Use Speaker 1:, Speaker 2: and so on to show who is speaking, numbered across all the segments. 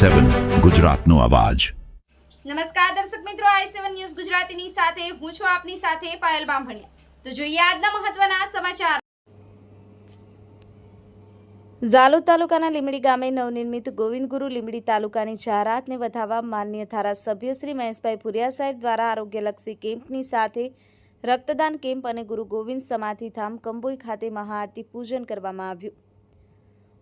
Speaker 1: સેવન ગુજરાતનો અવાજ.
Speaker 2: નમસ્કાર દર્શક મિત્રો, આઈ સેવન ન્યૂઝ ગુજરાતીની સાથે હું છું આપની સાથે પાયલ બામભણિયા. તો જોઈએ આજના મહત્વના સમાચાર. ઝાલોદ તાલુકાના લીમડી ગામે નવનિર્મિત ગોવિંદ ગુરુ લીમડી તાલુકાની જાહેરાતને વધાવવા માન્ય ધારાસભ્ય શ્રી મહેશભાઈ પુરિયા સાહેબ દ્વારા આરોગ્યલક્ષી કેમ્પની સાથે રક્તદાન કેમ્પ અને ગુરુ ગોવિંદ સમાધિ ધામ કંબોઈ ખાતે મહાઆરતી પૂજન કરવામાં આવ્યું.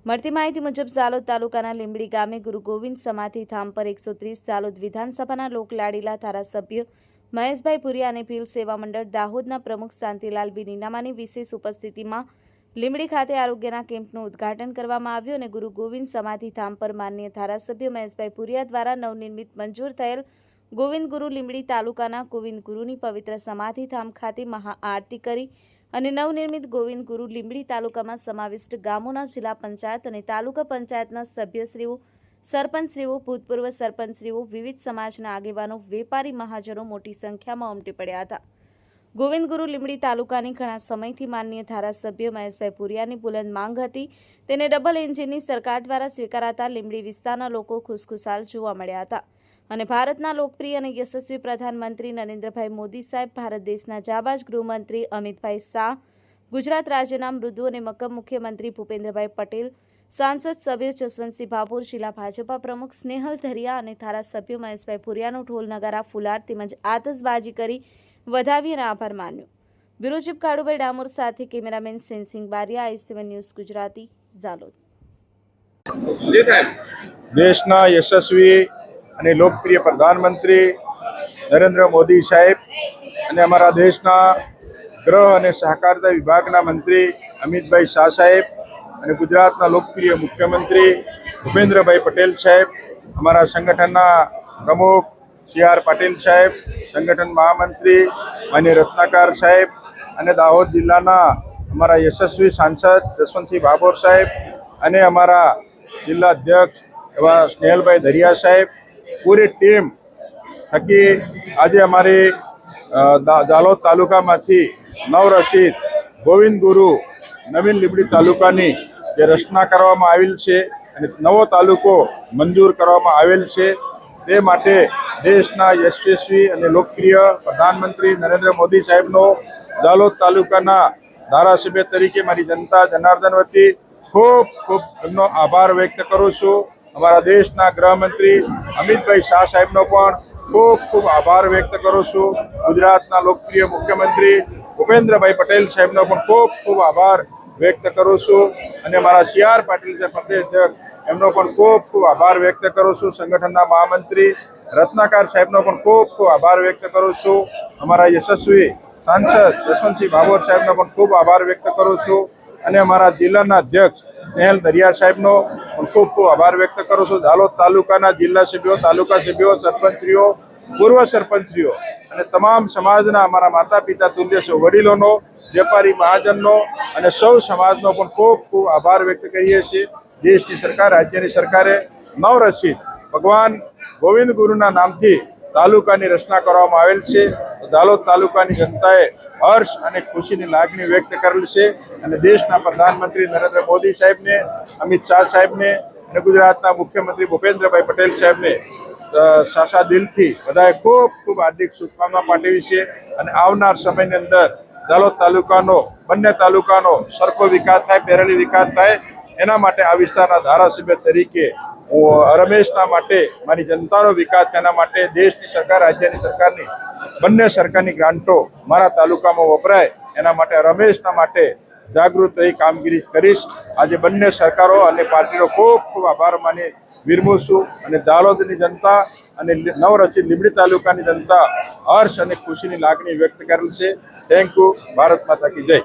Speaker 2: મળતી માહિતી મુજબ ઝાલોદ તાલુકાના લીંબડી ગામે ગુરુ ગોવિંદ સમાધિ ધામ પર એકસો ત્રીસ ઝાલોદ વિધાનસભાના લોકલાડીલા ધારાસભ્ય મહેશભાઈ પુરિયા અને ભીલ સેવા મંડળ દાહોદના પ્રમુખ શાંતિલાલ બી નીનામાની વિશેષ ઉપસ્થિતિમાં લીંબડી ખાતે આરોગ્યના કેમ્પનું ઉદ્ઘાટન કરવામાં આવ્યું અને ગુરુ ગોવિંદ સમાધિ ધામ પર માન્ય ધારાસભ્ય મહેશભાઈ પુરિયા દ્વારા નવનિર્મિત મંજૂર થયેલ ગોવિંદ ગુરુ લીંબડી તાલુકાના ગોવિંદ ગુરુની પવિત્ર સમાધિ ધામ ખાતે મહાઆરતી કરી અને નવનિર્મિત ગોવિંદ ગુરુ લીંબડી તાલુકામાં સમાવિષ્ટ ગામોના જિલ્લા પંચાયત અને તાલુકા પંચાયતના સભ્યશ્રીઓ, સરપંચશ્રીઓ, ભૂતપૂર્વ સરપંચશ્રીઓ, વિવિધ સમાજના આગેવાનો, વેપારી મહાજનો મોટી સંખ્યામાં ઉમટી પડ્યા હતા. ગોવિંદ ગુરુ લીંબડી તાલુકાની ઘણા સમયથી માનનીય ધારાસભ્ય મહેશભાઈ પુરિયાની બુલંદ માંગ હતી. તેને ડબલ એન્જિનની સરકાર દ્વારા સ્વીકારાતા લીંબડી વિસ્તારના લોકો ખુશખુશાલ જોવા મળ્યા હતા. અને ભારતના લોકપ્રિય અને યશસ્વી પ્રધાનમંત્રી નરેન્દ્રભાઈ મોદી સાહેબ ભારત દેશના જાબાજ ગૃહમંત્રી અમિતભાઈ શાહ ગુજરાત રાજ્યના મૃદુ અને મક્કમ મુખ્યમંત્રી ભૂપેન્દ્રભાઈ પટેલ સાંસદ સભ્ય જસવંતસિંહ ભાભોર જિલ્લા ભાજપા પ્રમુખ સ્નેહલ ધરિયા અને ધારાસભ્ય મહેશભાઈ ભુરિયાનો ઢોલ નગારા ફુલાર તેમજ આતશબાજી કરી વધાવી અને આભાર માન્યો. બ્યુરો ચીફ કાળુભાઈ ડામોર સાથે cameraman Sensing Baria I seven news Gujarati Jhalod.
Speaker 3: દેશના યશસ્વી અને લોકપ્રિય પ્રધાનમંત્રી નરેન્દ્ર મોદી સાહેબ અને અમારા દેશના ગ્રહ અને સહકારતા વિભાગના મંત્રી અમિતભાઈ શાહ સાહેબ અને ગુજરાતના લોકપ્રિય મુખ્યમંત્રી ભૂપેન્દ્રભાઈ પટેલ સાહેબ, અમારા સંગઠનના પ્રમુખ સી આર પાટીલ સાહેબ, સંગઠન મહામંત્રી માન્ય રત્નાકાર સાહેબ અને દાહોદ જિલ્લાના અમારા યશસ્વી સાંસદ જસવંતસિંહ ભાભોર સાહેબ અને અમારા જિલ્લા અધ્યક્ષ એવા સ્નેહલભાઈ દરિયા સાહેબ પૂરી ટીમ થકી આજે અમારી જાલોદ તાલુકામાંથી નવરસિત ગોવિંદ ગુરુ, નવીન લીંબડી તાલુકાની જે રચના કરવામાં આવેલ છે અને નવો તાલુકો મંજૂર કરવામાં આવેલ છે, તે માટે દેશના યશસ્વી અને લોકપ્રિય પ્રધાનમંત્રી નરેન્દ્ર મોદી સાહેબનો દાલોદ તાલુકાના ધારાસભ્ય તરીકે મારી જનતા જનાર્દન વતી ખૂબ ખૂબ એમનો આભાર વ્યક્ત કરું છું. અમારા દેશના ગૃહમંત્રી અમિતભાઈ શાહ સાહેબનો પણ ખૂબ ખૂબ આભાર વ્યક્ત કરું છું. ગુજરાતના લોકપ્રિય મુખ્યમંત્રી ભૂપેન્દ્રભાઈ પટેલ સાહેબનો પણ ખૂબ ખૂબ આભાર વ્યક્ત કરું છું. અને મારા સી આર પાટીલ જે પ્રદેશ એમનો પણ ખૂબ ખૂબ આભાર વ્યક્ત કરું છું. સંગઠનના મહામંત્રી રત્નાકર સાહેબનો પણ ખૂબ ખૂબ આભાર વ્યક્ત કરું છું. અમારા યશસ્વી સાંસદ જસવંતસિંહ ભાભોર સાહેબનો પણ ખૂબ આભાર વ્યક્ત કરું છું. અને અમારા જિલ્લાના અધ્યક્ષ સ્નેહલ દરિયા સાહેબનો ખૂબ ખૂબ આભાર વ્યક્ત કરું છું. દાલોદ તાલુકાના જિલ્લા સભ્યો, તાલુકા સભ્યો સરપંચશ્રીઓ પૂર્વ સરપંચશ્રીઓ અને તમામ સમાજના અમારા માતા પિતા તુલ્ય સૌ વડીલોનો, વેપારી મહાજનનો અને સૌ સમાજનો પણ ખૂબ ખૂબ આભાર વ્યક્ત કરીએ છીએ. દેશની સરકાર, રાજ્યની સરકારે નવરચિત ભગવાન ગોવિંદ ગુરુના નામથી તાલુકાની રચના કરવામાં આવેલ છે. દાલોદ તાલુકાની જનતાએ હર્ષ અને ખુશીની લાગણી વ્યક્ત કરેલ છે અને દેશના પ્રધાનમંત્રી નરેન્દ્ર મોદી સાહેબને, અમિત શાહ સાહેબને અને ગુજરાતના મુખ્યમંત્રી ભૂપેન્દ્રભાઈ પટેલ સાહેબને સાસા દિલથી બધાએ ખૂબ ખૂબ હાર્દિક શુભકામના પાઠવી છે અને આવનાર સમયની અંદર દાલોદ તાલુકાનો, બંને તાલુકાનો સરખો વિકાસ થાય પેરેલી વિકાસ થાય એના માટે આ વિસ્તારના ધારાસભ્ય તરીકે હું રમેશના માટે મારી જનતાનો વિકાસ, તેના માટે દેશની સરકાર, રાજ્યની સરકારની, બંને સરકારની ગ્રાન્ટો મારા તાલુકામાં વપરાય. એના માટે રમેશના માટે જાગૃત રહી કામગીરી કરીશ. આજે બંને સરકારો અને પાર્ટીનો ખૂબ ખૂબ આભાર માની વિરમું છું. અને દાલોદની જનતા અને નવરચિત લીંબડી તાલુકાની જનતા હર્ષ અને ખુશીની લાગણી વ્યક્ત કરેલ છે. થેન્ક યુ ભારત માતા કી જય.